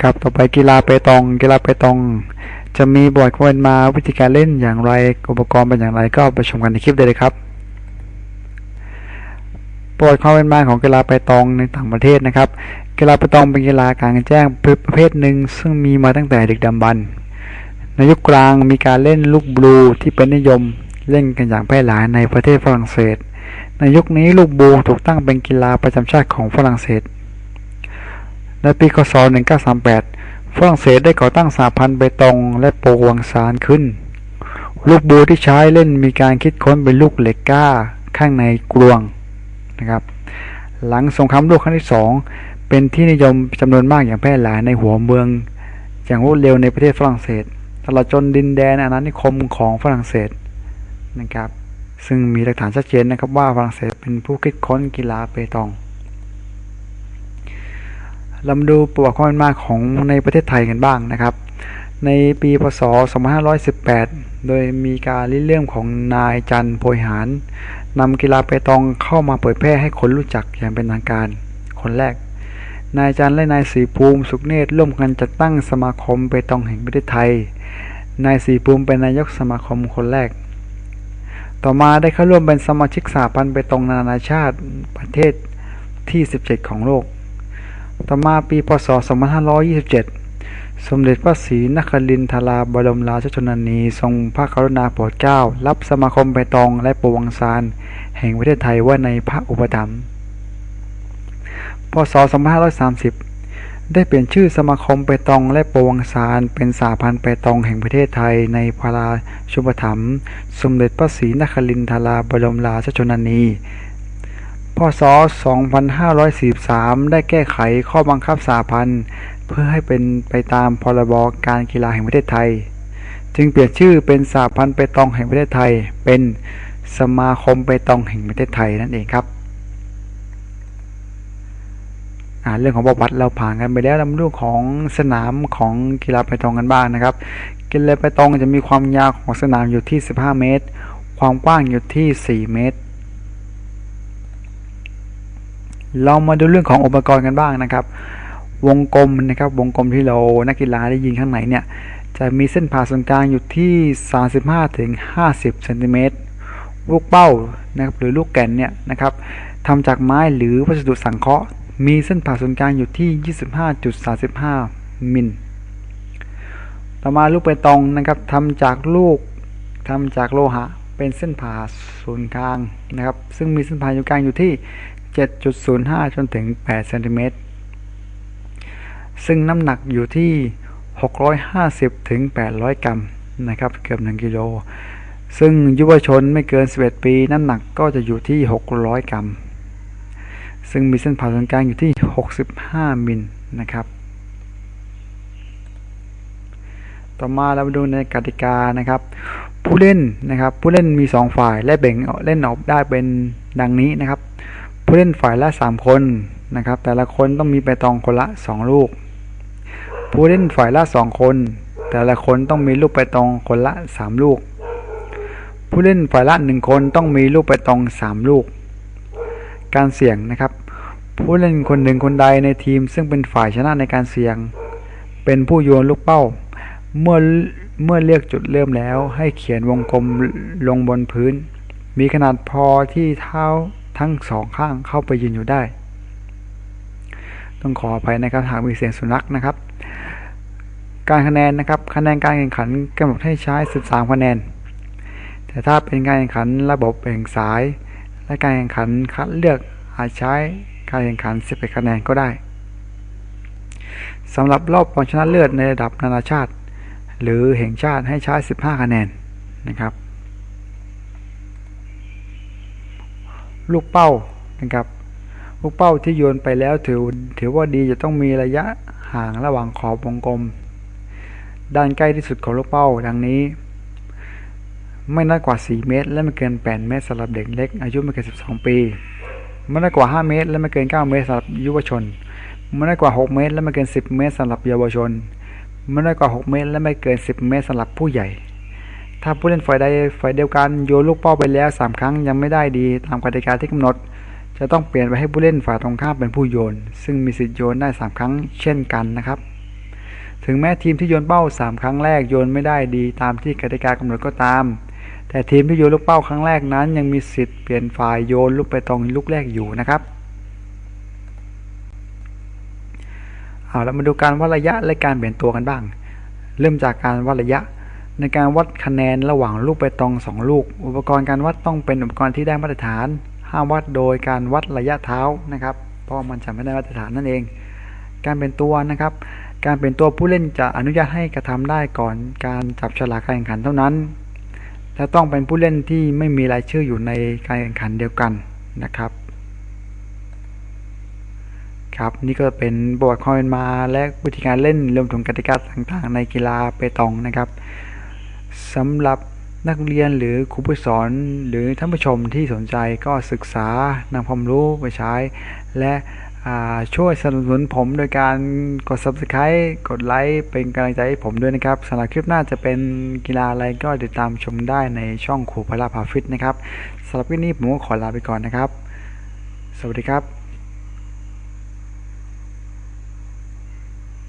ครับต่อไปกีฬาเปตอง กีฬาเปตอง จะมีบอร์ดความเป็นมาวิธีการเล่นอย่างไรอุปกรณ์เป็นอย่างไรก็ไปชมกันในคลิปได้เลยครับบอร์ดความเป็นมาของกีฬาเปตองในต่างประเทศนะครับ กีฬาเปตองเป็นกีฬากลางแจ้งประเภทหนึ่งซึ่งมีมาตั้งแต่ดึกดำบรรพ์ในยุคกลางมีการเล่นลูกบลูที่เป็นนิยมเล่นกันอย่างแพร่หลายในประเทศฝรั่งเศส ในยุคนี้ลูกบลูถูกตั้งเป็นกีฬาประจำชาติของฝรั่งเศส ในปีคศ 1938 ฝรั่งเศสได้ก่อตั้งสหพันธ์เบตงและโปวงซานขึ้น ลูกบลูที่ใช้เล่นมีการคิดค้นเป็นลูกเหล็กก้าข้างในกลวงนะครับ หลังสงครามโลกครั้งที่สองเป็นที่นิยมจำนวนมากอย่างแพร่หลายในหัวเมือง อย่างรวดเร็วในประเทศฝรั่งเศสตลอดจนดินแดนอาณานิคมของฝรั่งเศสนะครับ ซึ่งมีหลักฐานชัดเจนนะครับว่าฝรั่งเศสเป็นผู้คิดค้นกีฬาเปตอง เรามาดูประวัติความเป็นมาของในประเทศไทยกันบ้างนะครับ ในปีพศ 2518 โดยมีการริเริ่มของนายจันโพยหารนำกีฬาเปตองเข้ามาเผยแพร่ให้คนรู้จักอย่างเป็นทางการ คนแรก นายจันและนายศรีภูมิสุขเนตรร่วมกันจัดตั้งสมาคมเปตองแห่งประเทศไทย นายศรีภูมิเป็นนายกสมาคมคนแรก ต่อมาได้เข้าร่วมเป็นสมาชิกสหพันธ์เปตองนานาชาติประเทศที่ 17 ของโลก ต่อมาปีพศ 2527 สมเด็จพระศรีนครินทราบรมราชชนนี ทรงพระกรุณาโปรดเกล้า รับสมาคมเปตองและปวังซานแห่งประเทศไทยว่าในพระอุปถัมภ์ พศ 2530 ได้เปลี่ยนชื่อสมาคมเปตองและปวังซานเป็นสาพันธ์เปตองแห่งประเทศไทยในพระราชุปถัมภ์ สมเด็จพระศรีนครินทราบรมราชชนนี พศ 2543 ได้แก้ไขข้อบังคับสาพันธ์ เพื่อให้เป็นไปตามพรบการกีฬาแห่งประเทศไทย จึงเปลี่ยนชื่อเป็นสาพันธ์เปตองแห่งประเทศไทย เป็นสมาคมเปตองแห่งประเทศไทยนั่นเองครับเรื่องของประวัติเราผ่านกันไปแล้วเรามาดูของสนามของกีฬาเปตองกันบ้างนะครับ กีฬาเปตองจะมีความยาวของสนามอยู่ที่ 15 เมตร ความกว้างอยู่ที่ 4 เมตร เรามาดูเรื่องของอุปกรณ์กันบ้างนะครับ วงกลมนะครับวงกลมที่เรานักกีฬาได้ยิงข้างในเนี่ยจะมีเส้นผ่าศูนย์กลางอยู่ที่ 35ถึง50เซนติเมตรลูกเป้านะครับหรือลูกแก่นเนี่ยนะครับทำจากไม้หรือวัสดุสังเคราะห์ มีเส้นผ่าศูนย์กลางอยู่ที่ 25.35 มิลต่อมาลูกเปตองนะครับทำจากลูกทำจากโลหะเป็นเส้นผ่าศูนย์กลางนะครับ ซึ่งมีเส้นผ่าอยู่กลางอยู่ที่ 7.05 จนถึง 8 เซนติเมตร ซึ่งน้ำหนักอยู่ที่ 650 ถึง 800 กรัมนะครับ เกือบ 1 กิโล ซึ่งยุวชนไม่เกิน 11 ปี น้ำหนักก็จะอยู่ที่ 600 กรัม ซึ่งมีเส้นผ่าศูนย์กลางอยู่ที่ 65 มิลนะครับ ต่อมาเรามาดูในกติกานะครับผู้เล่นนะครับผู้เล่นมี 2 ฝ่ายและแบ่งเล่นออกได้เป็นดังนี้นะครับ ผู้เล่นฝ่ายละ 3 คนนะครับ แต่ละคนต้องมีไปตองคนละ 2 ลูก ผู้เล่นฝ่ายละ 2 คน แต่ละคนต้องมีลูกไปตองคนละ 3 ลูก ผู้เล่นฝ่ายละ 1 คนต้องมีลูกไปตอง 3 ลูก การเสี่ยงนะครับ ผู้เล่นคนหนึ่งคนใดในทีม ซึ่งเป็นฝ่ายชนะในการเสี่ยง เป็นผู้โยนลูกเป้า เมื่อเมื่อเลือกจุดเริ่มแล้ว ให้เขียนวงกลมลงบนพื้น มีขนาดพอที่เท้า ทั้งสองข้างเข้าไปยืนอยู่ได้ ต้องขออภัยนะครับหากมีเสียงสุนัขนะครับ การคะแนนนะครับคะแนนการแข่งขันกำหนดให้ใช้ 13 คะแนน แต่ถ้าเป็นการแข่งขันระบบแบ่งสาย และการแข่งขันคัดเลือกอาจใช้การแข่งขัน 11 คะแนนก็ได้สำหรับรอบรองชนะเลิศในระดับนานาชาติ หรือแห่งชาติให้ใช้ 15 คะแนนนะครับ ลูกเป้านะครับ ลูกเป้าที่โยนไปแล้วถือถือว่าดีจะต้องมีระยะห่างระหว่างขอบวงกลม ด้านใกล้ที่สุดของลูกเป้าดังนี้ ไม่น้อยกว่า 4 เมตร และไม่เกิน 8 เมตรสำหรับเด็กเล็ก อายุไม่เกิน 12 ปีไม่น้อยกว่า 5 เมตร และไม่เกิน 9 เมตรสำหรับยุวชนไม่น้อยกว่า 6 เมตร และไม่เกิน 10 เมตรสำหรับเยาวชนไม่น้อยกว่า 6 เมตร และไม่เกิน 10 เมตรสำหรับผู้ใหญ่ ถ้าผู้เล่นฝ่ายใดฝ่ายเดียวกันโยนลูกเป้าไปแล้ว 3 ครั้งยังไม่ได้ดีตามกติกาที่กำหนด จะต้องเปลี่ยนไปให้ผู้เล่นฝ่ายตรงข้ามเป็นผู้โยน ซึ่งมีสิทธิ์โยนได้ 3 ครั้งเช่นกันนะครับ ถึงแม้ทีมที่โยนเป้า 3 ครั้งแรกโยนไม่ได้ดีตามที่กติกากำหนดก็ตาม แต่ทีมที่โยนลูกเป้าครั้งแรกนั้น ยังมีสิทธิ์เปลี่ยนฝ่ายโยนลูกไปตรงลูกแรกอยู่นะครับเอาแล้วมาดูการวัดระยะและการเปลี่ยนตัวกันบ้าง เริ่มจากการวัดระยะ ในการวัดคะแนนระหว่างลูกไปตองสองลูก อุปกรณ์การวัดต้องเป็นอุปกรณ์ที่ได้มาตรฐาน ห้ามวัดโดยการวัดระยะเท้านะครับ เพราะมันจะไม่ได้มาตรฐานนั่นเอง การเป็นตัวนะครับ การเป็นตัวผู้เล่นจะอนุญาตให้กระทำได้ก่อนการจับฉลากการแข่งขันเท่านั้นและต้องเป็นผู้เล่นที่ไม่มีรายชื่ออยู่ในการแข่งขันเดียวกันนะครับครับนี่ก็เป็นประวัติความเป็นมาและวิธีการเล่นรวมถึงกติกาต่างๆ ในกีฬาเปตองนะครับ สำหรับนักเรียนหรือครูผู้สอนหรือท่านผู้ชมที่สนใจก็ศึกษานำความรู้ไปใช้ และช่วยสนับสนุนผมโดยการกด subscribe กดไลค์เป็นกำลังใจให้ผมด้วยนะครับสำหรับคลิปหน้าจะเป็นกีฬาอะไรก็ติดตามชมได้ในช่องครูพลาพาฟิตนะครับสำหรับคลิปนี้ผมก็ขอลาไปก่อนนะครับ สวัสดีครับ